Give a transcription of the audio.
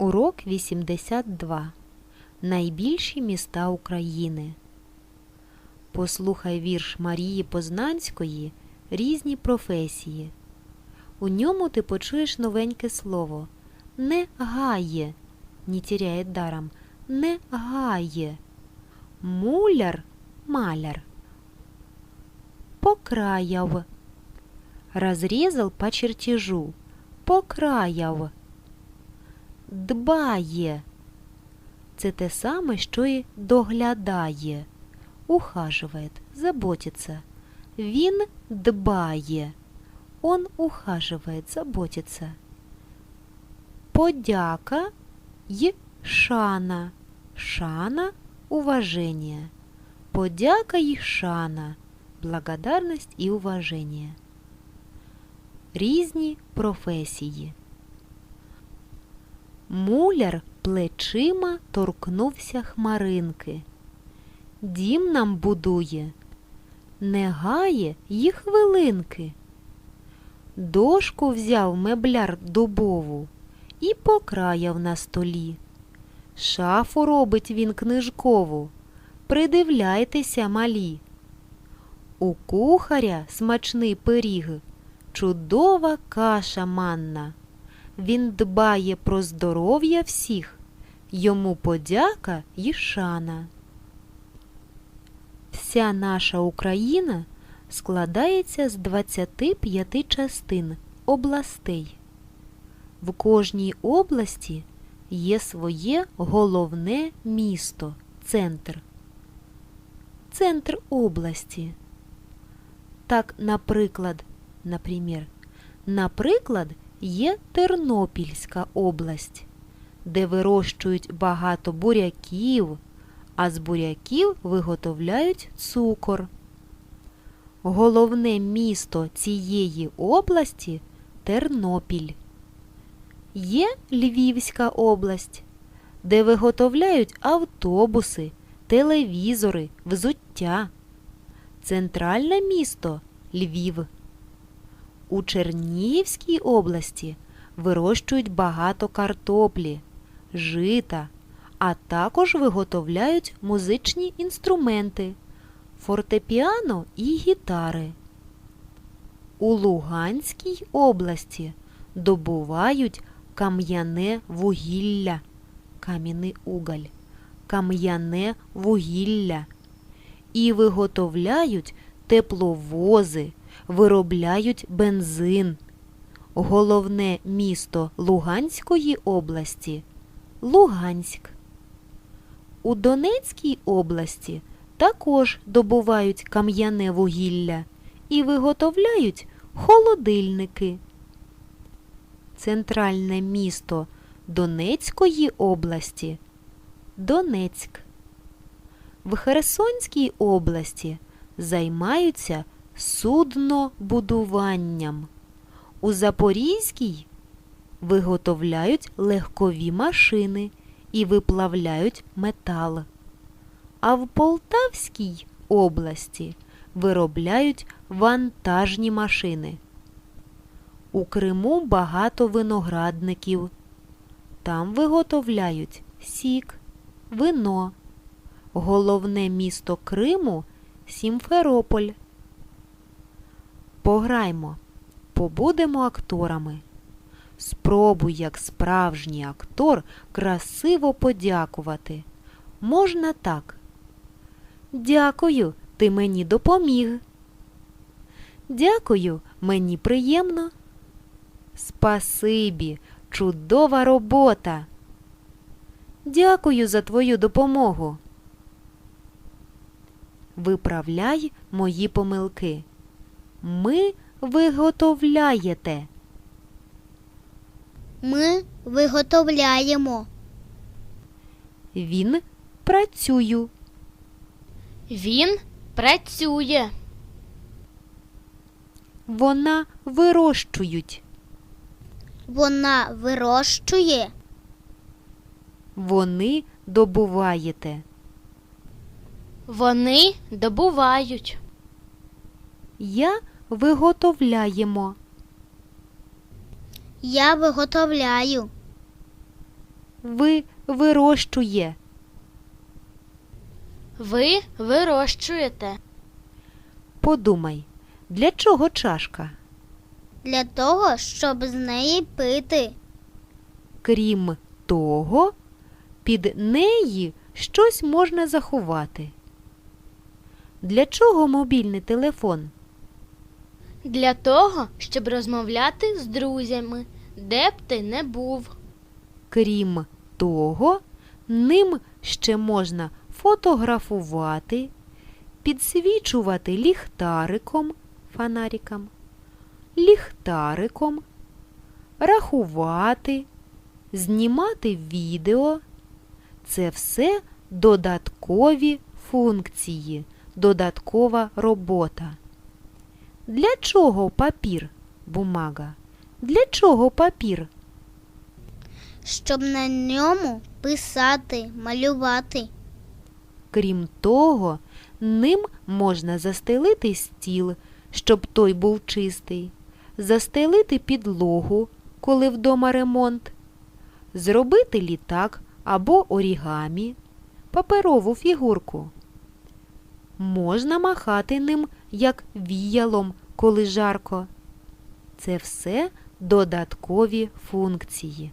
Урок 82. Найбільші міста України. Послухай вірш Марії Познанської Різні професії. У ньому ти почуєш новеньке слово не гає, не тіряє даром, не гає. Муляр маляр. Покраяв. Разрезал по чертежу. Покраяв. Дбає. Це те саме, що і доглядає. Ухаживает, заботится. Він дбає. Он ухаживает, заботится. Подяка й шана. Шана – уважение. Подяка й шана – благодарность і уважение. Різні професії. Муляр плечима торкнувся хмаринки. Дім нам будує, не гає й хвилинки. Дошку взяв мебляр дубову і покраяв на столі. Шафу робить він книжкову. Придивляйтеся, малі. У кухаря смачний пиріг, чудова каша манна. Він дбає про здоров'я всіх, йому подяка й шана. Вся наша Україна складається з 25 частин областей. В кожній області є своє головне місто, центр. Центр області. Так, наприклад, наприклад, наприклад, є Тернопільська область, де вирощують багато буряків, а з буряків виготовляють цукор. Головне місто цієї області Тернопіль. Є Львівська область, де виготовляють автобуси, телевізори, взуття. Центральне місто Львів. У Чернігівській області вирощують багато картоплі, жита, а також виготовляють музичні інструменти, фортепіано і гітари. У Луганській області добувають кам'яне вугілля, кам'яний уголь, кам'яне вугілля і виготовляють тепловози, виробляють бензин. Головне місто Луганської області Луганськ. У Донецькій області також добувають кам'яне вугілля і виготовляють холодильники. Центральне місто Донецької області Донецьк. В Херсонській області займаються суднобудуванням. У Запорізькій виготовляють легкові машини і виплавляють метал. А в Полтавській області виробляють вантажні машини. У Криму багато виноградників. Там виготовляють сік, вино. Головне місто Криму Сімферополь. Пограймо, побудемо акторами. Спробуй, як справжній актор, красиво подякувати. Можна так. Дякую, ти мені допоміг. Дякую, мені приємно. Спасибі, чудова робота. Дякую за твою допомогу. Виправляй мої помилки. Ми виготовляєте. Ми виготовляємо. Він працюю. Він працює. Вона вирощують. Вона вирощує. Вони добуваєте. Вони добувають. Я виготовляємо. Я виготовляю. ви вирощує. Ви вирощуєте. Подумай, для чого чашка? Для того, щоб з неї пити. Крім того, під неї щось можна заховати. Для чого мобільний телефон? Для того, щоб розмовляти з друзями, де б ти не був. Крім того, ним ще можна фотографувати, підсвічувати ліхтариком, фонариком, ліхтариком, рахувати, знімати відео. Це все додаткові функції, додаткова робота. Для чого папір, бумага? Для чого папір? Щоб на ньому писати, малювати. Крім того, ним можна застелити стіл, щоб той був чистий, застелити підлогу, коли вдома ремонт, зробити літак або орігамі, паперову фігурку. Можна махати ним як віялом, коли жарко. Це все додаткові функції.